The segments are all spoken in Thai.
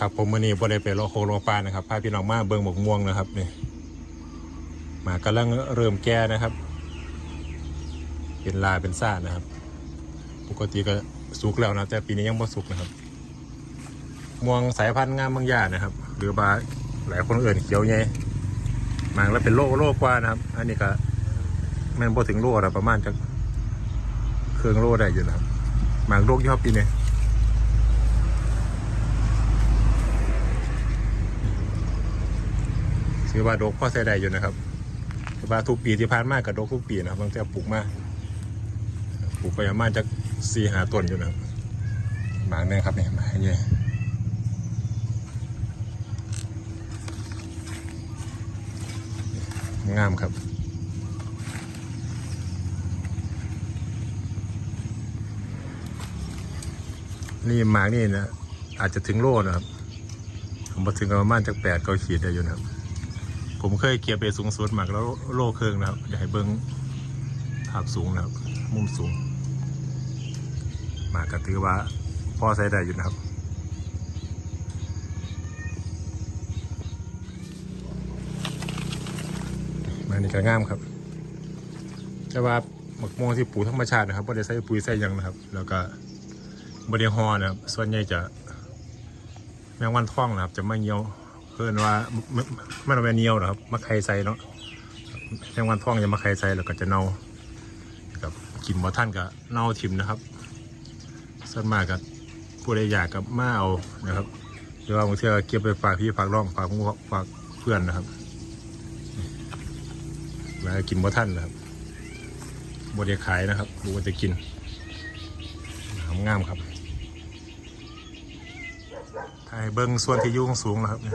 ครับผมมื่อนี้บ่ได้ไปโลโคโลปลานะครับพาพี่น้องมาเบิ่งหมกม่วงนะครับนี่หมากำลังเริ่มแก่นะครับ เป็นลาเป็นซ่านะครับ ปกติก็สุกแล้วนะแต่ปีนี้ยังบ่สุกนะครับ ม่วงสายพันธุ์งามบางอย่างนะครับ หรือบาหลายคนเอื่นเขียวใหญ่หมากแล้วเป็นโลโลกว่านะครับ อันนี้ก็แม่นบ่ถึงโลนะประมาณจะเครื่องโลได้อยู่นะครับหมากโลกยอดปีนี้ ถือว่าดกพ่อใส่ได้อยู่นะครับถือว่าทุกปีที่ผ่านมากับดกทุกปีนะครับบางทีปลูกมาปลูกไปประมาณจะสี่หาต้นอยู่นะครับหมากเนี่ยครับเนี่ยหมากเนี่ยงามครับนี่หมากนี่นะอาจจะถึงโลนะครับ ผมมาถึงประมาณจากแปดก็ขีดได้อยู่นะครับ ผมเคยเกียร์ไปสูงสุดมากแล้วโล่เครื่องนะครับอยากให้เบิ้งภาพสูงนะครับ มุมสูง มากก็ถือว่าพ่อใช้ได้อยู่นะครับมานี่ก็งามครับ แต่ว่าหมักม่วงที่ปลูกธรรมชาตินะครับไม่ได้ใส่ปุ๋ยใส่ยังนะครับ แล้วก็บริฮอนะครับ ส่วนใหญ่จะแมงวันท่องนะครับ จะไม่เงี้ยว เพื่อนว่าไม่ไม่ต้องแมเนียวนะครับมาไข่ใส่เนาะแมงวันท่องจะมาไข่ใส่แล้วก็จะเน่ากับกินบ่ท่านกับเน่าทิมนะครับส่วนมากกับผู้ใดอยากกับมาเอานะครับหรือว่าบางทีก็เก็บไปฝากพี่ฝากน้องฝากหมู่ฝากเพื่อนนะครับแล้วกินบ่ท่านนะครับบ่ได้ขายนะครับดูว่าจะกินงามๆครับ ถ่ายเบิ้งส่วนที่ยุ่งสูงนะครับเนี่ย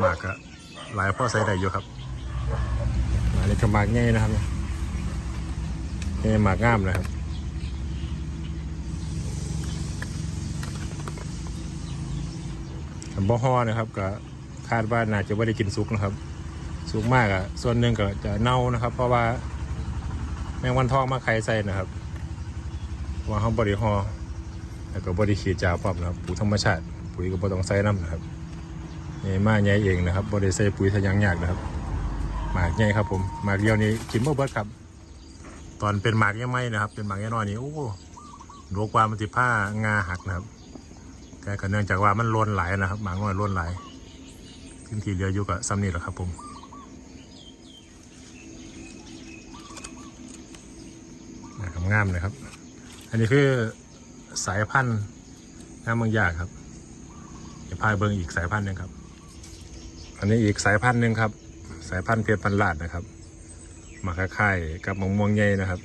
หมากอะหลายพ่อใส่ได้อยู่ครับหมากนี่ก็หมากง่ายนะครับเนี่ยหมากง่ามนะครับบ่ฮอนะครับก็คาดว่าน่าจะไม่ได้กินซุกนะครับ สูงมากอะ่ะ ส่วนหนึ่งก็จะเน่านะครับ เพราะว่าแมงวันทองมาไข่ใส่นะครับเพราะว่าเขาบริหอแล้วก็บริขีดจาพร้อมนะครับปุ๋ยธรรมชาติ ปุ๋ยก็บ่ต้องใส่น้ำนะครับนี่มาใหญ่เองนะครับบริใส่ปุ๋ยทะยังยากนะครับหมากใหญ่ครับผมหมากเดียวนี้กินบ่เบิดครับ ตอนเป็นหมากยังไม่นะครับ เป็นหมากยังน้อยนี่โอ้ดวกวามันติผ้างาหักนะครับแต่ก็เนื่องจากว่ามันล้นหลายนะครับ หมากน้อยล้นหลายขึ้นทีเหลืออยู่กับซ้ำนี่แหละครับผม นะครับ งามเลยครับ อันนี้คือสายพันธุ์น้ำบางยางครับจะพายเบิงอีกสายพันธุ์หนึงครับ อันนี้อีกสายพันธุ์หนึ่งครับ สายพันธุ์เพชรพันลาดนะครับมาค่ายๆกับมะม่วงใหญ่นะครับ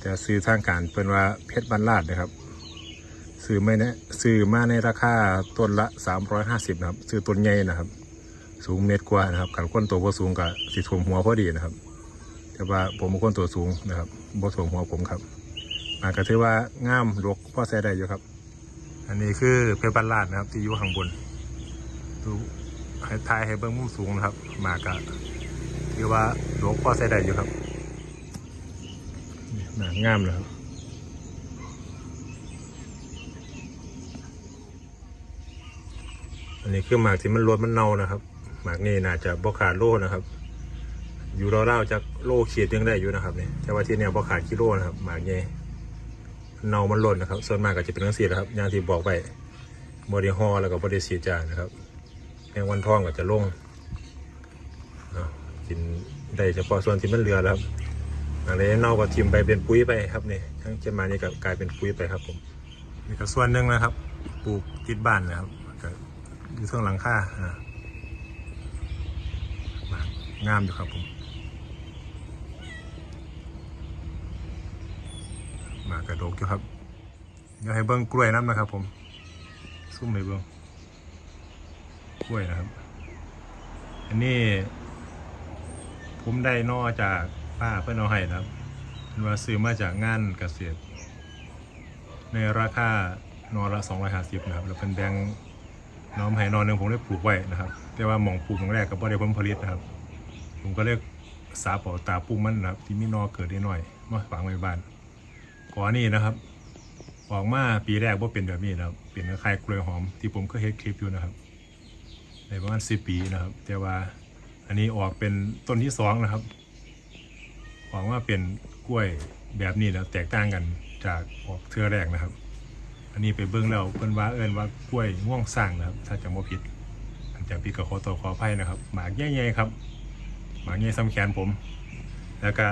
แต่ซื้อทางการเป็นว่าเพชรพันลาดนะครับซื้อไม่เนะซื้อมาในราคาต้นละ 350นะครับซื้อต้นใหญ่นะครับ สูงเมตรกว่านะครับการก้นตัวพอสูงกับสีถ่วมหัวพอดีนะครับ แต่ว่าผมเป็นคนตัวสูงนะครับบ่ถ่วมหัวผมครับมากระถือว่างามลกพ่อแซ่ได้อยู่ครับ อันนี้คือเพชรบ้านลาดนะครับ ที่อยู่ข้างบนดูให้ทายให้เบิ้งมุมสูงนะครับ มากะถือว่าลกพ่อแซ่ได้อยู่ครับนี่หนางามเลยครับอันนี้คือหมากที่มันรวนมันเน่านะครับ หมากนี่น่าจะบกขาดโลนะครับ อยู่ราวๆจากโลเขียดยังได้อยู่นะครับเนี่ยแต่ว่าที่เนี่ยบกขาดกิโลนะครับหมากใหญ่เน่ามันหล่นนะครับ ส่วนมากก็จะเป็นทั้งสี่นะครับอย่างที่บอกไปบริฮอแล้วก็บริสีจานะครับแมงวันทองก็จะลงนะกินได้เฉพาะส่วนที่มันเหลือแล้วอะไรเน่าก็ทิมไปเป็นปุ๋ยไปครับเนี่ยทั้งเจมานี่ก็กลายเป็นปุ๋ยไปครับผมนี่ก็ส่วนหนึ่งนะครับ ปลูกติดบ้านนะครับอยู่เท่งหลังคาอ่างามอยู่ครับผม มากระดกอยู่ครับเดี๋ยวให้เบิ้งกล้วยน้ำนะครับ ผมซุ่มให้เบิ้งกล้วยนะครับ อันนี้ ผมได้นอจากป้าเพื่อนเอาให้นะครับเพิ่นว่าซื้อมาจากงานเกษตร ในราคานอละ250นะครับ แล้วเป็นแบงน้อมให้นอนหนึ่งผมได้ปลูกไว้นะครับ แต่ว่าหมองปลูกหมองแรกก็บ่ได้ผลผลิตนะครับ ผมก็เรียกสาเป่าตาปุ้มมันนะครับ ที่มีนอเกิดได้หน่อยมาฝังไว้บ้าน ก่อนนี้นะครับออกมาปีแรกว่าเป็นแบบนี้นะครับ เป็นคล้ายกล้วยหอมที่ผมก็เฮ็ดคลิปอยู่นะครับในประมาณสิปีนะครับ แต่ว่าอันนี้ออกเป็นต้นที่สองนะครับออกมาเป็นกล้วยแบบนี้แล้วแตกต่างกันจากออกเทือแรกนะครับ อันนี้ไปเบิ้งแล้วเพิ่นว่าเอิ้นว่ากล้วยง่วงสร้างนะครับ ถ้าจำบ่ผิดอันจากพี่ก็ขอตัวขออภัยนะครับ หมากใหญ่ๆครับ หมากใหญ่ซ้ำแขนผม แล้วก็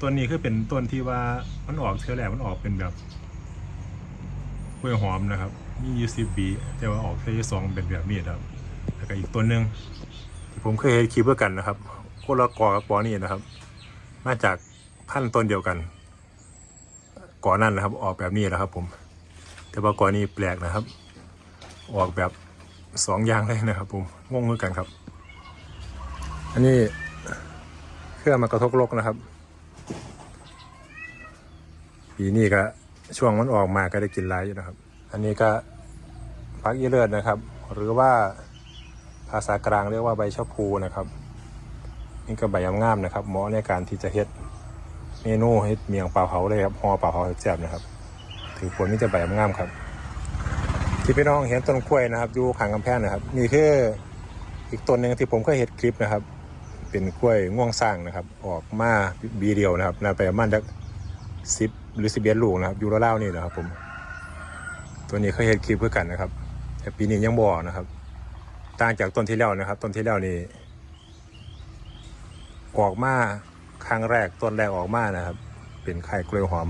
ต้นนี้คือเป็นต้นที่ว่ามันออกเทือแรกมันออกเป็นแบบกล้วยหอมนะครับมียู่สิบปีแต่ว่าออกเทือที่สองเป็นแบบนี้นะครับแล้วก็อีกต้นหนึ่งที่ผมเคยเห็นคลิปเพื่อกันนะครับโคละกอกับกอนี่นะครับ มาจากพันต้นเดียวกันก่อนนั่นนะครับ ออกแบบนี้แหละครับ ผม แต่ว่าก่อนนี้แปลกนะครับ ออกแบบสองอย่างเลยนะครับ ผมงงเหมือนกันครับ อันนี้เครื่องมากระทกลกนะครับ ปีนี้ก็ช่วงมันออกมาก็ได้กินหลายอยู่นะครับ อันนี้ก็พักยีเลือดนะครับ หรือว่าภาษากลางเรียกว่าใบชะพูนะครับ นี่ก็ใบยำงามนะครับเหมาะในการที่จะเฮ็ดเมนูเฮ็ดเมียงปลาเผาเลยครับห่อปลาเผาแซ่บนะครับ ถือผลนี่จะใบยำงามครับที่พี่น้องเห็นต้นกล้วยนะครับอยู่ข้างกำแพงนะครับนี่คืออีกต้นหนึ่งที่ผมเคยเห็นคลิปนะครับ เป็นกล้วยง่วงสร้างนะครับ ออกมาบีเดียวนะครับน่าไปประมาณสักสิบหรือสิบเอ็ดลูกนะครับอยู่ราวๆนี่นะครับผม ตัวนี้เคยเห็นคลิปเพื่อกันนะครับแต่ปีนี้ยังบ่อนะครับ ต่างจากต้นที่แล้วนะครับ ต้นที่แล้วนี่ออกมาครั้งแรกต้นแรกออกมานะครับ เป็นไข่กล้วยหอม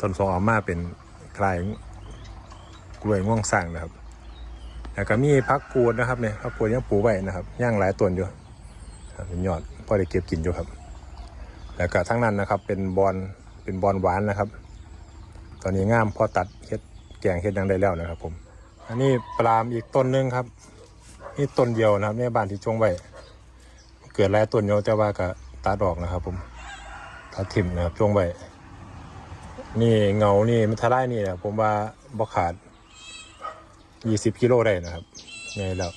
ต้นสองออกมาเป็นคล้ายกล้วยง่วงสร้างนะครับแล้วก็มีพักกูดนะครับเนี่ยพักกูดยังปลูกไว้นะครับย่างหลายต้นอยู่ เป็นยอดพ่อได้เก็บกินอยู่ครับ แล้วก็ทั้งนั้นนะครับเป็นบอลเป็นบอลหวานนะครับ ตอนนี้งามพอตัดเฮ็ดแกงเฮ็ดดังได้แล้วนะครับ ผม อันนี้ปลามอีกต้นหนึงครับ นี่ต้นเดียวนะครับในบ้านที่จงไว้เกิดหลายต้นเดียวแต่ว่าก็ตัดออกนะครับ ผมตัดทิ่มนะครับจงไว้นี่เงานี่มันทลายนี่นะผมว่าบ่ขาด20กิโลได้นะครับไงแล้ว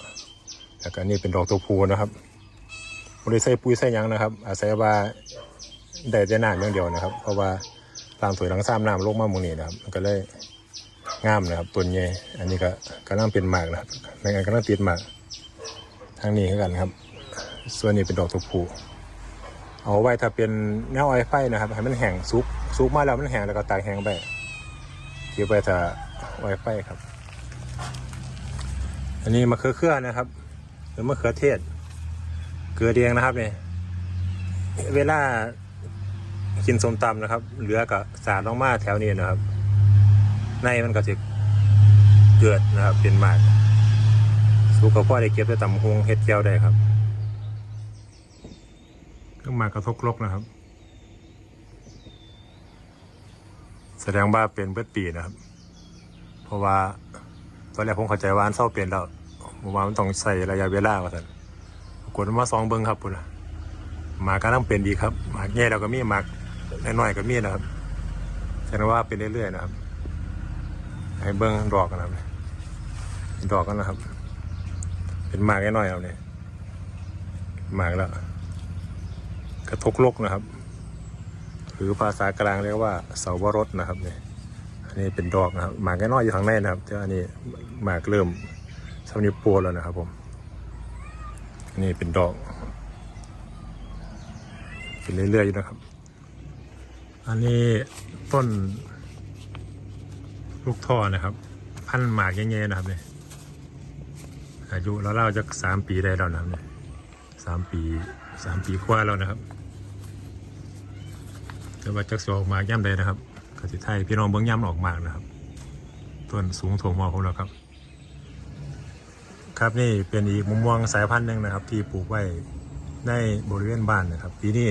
แล้วก็นี่เป็นดอกตัวพูนะครับ บริใส่ปุ๋ยใส่ยังนะครับ อาศัยว่าได้แต่น้ำอย่างเดียวนะครับ เพราะว่าตามถวยหลังซ้ำน้ำลงมาหมุนี่นะครับมันก็เลยงามนะครับต้นใหญ่อันนี้ก็กำลังเป็นหมากนะครับในงานกำลังติดหมากทางนี้คือกันครับ ส่วนนี้เป็นดอกตัวพูเอาไว้ถ้าเป็นแนวไอไฟนะครับให้มันแห้งซุกซุกมาแล้วมันแห้งแล้วก็ตากแห้งไปเก็บไว้ถ้าไวไฟครับ อันนี้มะเขือเครือนะครับ หรือมะเขือเทศ เกลือแดงนะครับเนี่ยเวลากินส้มตำนะครับ เหลือกับสารลงมาแถวนี้นะครับ ในมันก็จะเกิดนะครับ เป็นหมากสุกกับพ่อได้เก็บได้ตำหงเฮ็ดแก้วได้ครับเครื่องหมากกระทกลกนะครับ แสดงว่าเป็นเบิดปีนะครับ เพราะว่าตอนแรกผมเข้าใจว่าอันเศร้าเปลี่ยนแล้วผมว่ามันต้องใส่ระยะเวลาว่าสัน กฏว่ามาสองเบิ้งครับพุ่นน่ะหมากก็ต้องเป็นดีครับหมากแง่เราก็มีหมากน้อยๆก็มีนะครับแสดงว่าเป็นเรื่อยๆนะครับให้เบิ้งดอกกันนะครับดอกกันนะครับ เป็นหมากน้อยๆครับเนี่ยหมากแล้วกระทกลกนะครับ หรือภาษากลางเรียกว่าเสาวรสนะครับเนี่ยอันนี้เป็นดอกนะครับหมากแค่น้อยอยู่ทางในนะครับแต่อันนี้หมากเริ่มสำนิวโปแล้วนะครับผม นนี้เป็นดอกเป็นเรื่อยๆอยู่นะครับ อันนี้ต้น ลูกท่อนะครับ พันหมากแง่ๆนะครับเนี่ยอายุแล้วเราจะสามปีได้แล้วนะครับเนี่ยสามปีสามปีกว่าแล้วนะครับแต่ว่าจักสออกมาย่ำใดนะครับกสิไทยพี่น้องเบิ้งย่ำออกมากนะครับ ต้นสูงถ่วงมอของเราครับ ครับนี่เป็นอีกมุมมองสายพันธุ์หนึ่งนะครับ ที่ปลูกไว้ในบริเวณบ้านนะครับ ปีนี้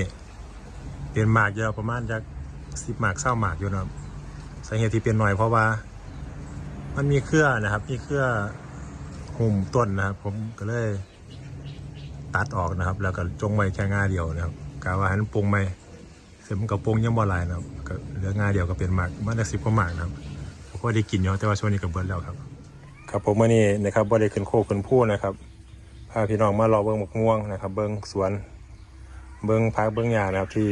เป็นหมากเยอะประมาณจากสิบหมากเศร้าหมากอยู่นะครับสาเหตุที่เป็นหน่อยเพราะว่า มันมีเครือนะครับ มีเครือหุ่มต้นนะครับ ผมก็เลยตัดออกนะครับ แล้วก็จงไว้แค่ง่าเดียวนะครับกะว่าให้มันปรุงไหมเสร็จมันกระปรุงยังบ่ลายนะครับก็เหลืองาเดียวก็เป็นหมากมันได้สิบกว่าหมากนะครับผมก็ได้กินเนาะแต่ว่าช่วงนี้ก็เบิดแล้วครับ ครับผมมื่อนี้นะครับบ่ได้ขึ้นโคขึ้นผู้นะครับพาพี่น้องมารอเบิ้งหมกม่วงนะครับ เบิ้งสวน เบิ้งพักเบิ้งยานะครับที่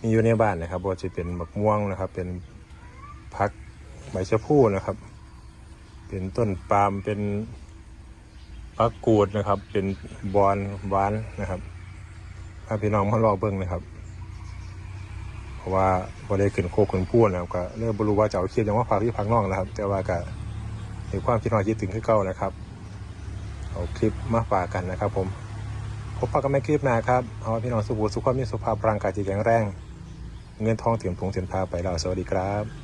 มีอยู่ในบ้านนะครับว่าจะเป็นหมกม่วงนะครับ เป็นพักใบชะพูนะครับ เป็นต้นปาล์มเป็นพักกูดนะครับ เป็นบอนหวานนะครับพาพี่น้องมารอเบิ้งนะครับ เพราะว่าบริขึ้นโคกขึ้นพูนนะครับก็เริ่มบรู้ว่าจะเอาคลิปอย่างว่าพักที่พักนอกนะครับ แต่ว่าก็ีความคิดหน่อยคิดถึงขึ้นเก่านะครับ เอาคลิปมาฝากกันนะครับ ผมพบปะกันในคลิปหน้าครับเอาพี่น้องสุขสุขภาพมีสุขภาพร่างกายที่แข็งแรง เงินทองเถียมทงเถียมพาไปแล้วสวัสดีครับ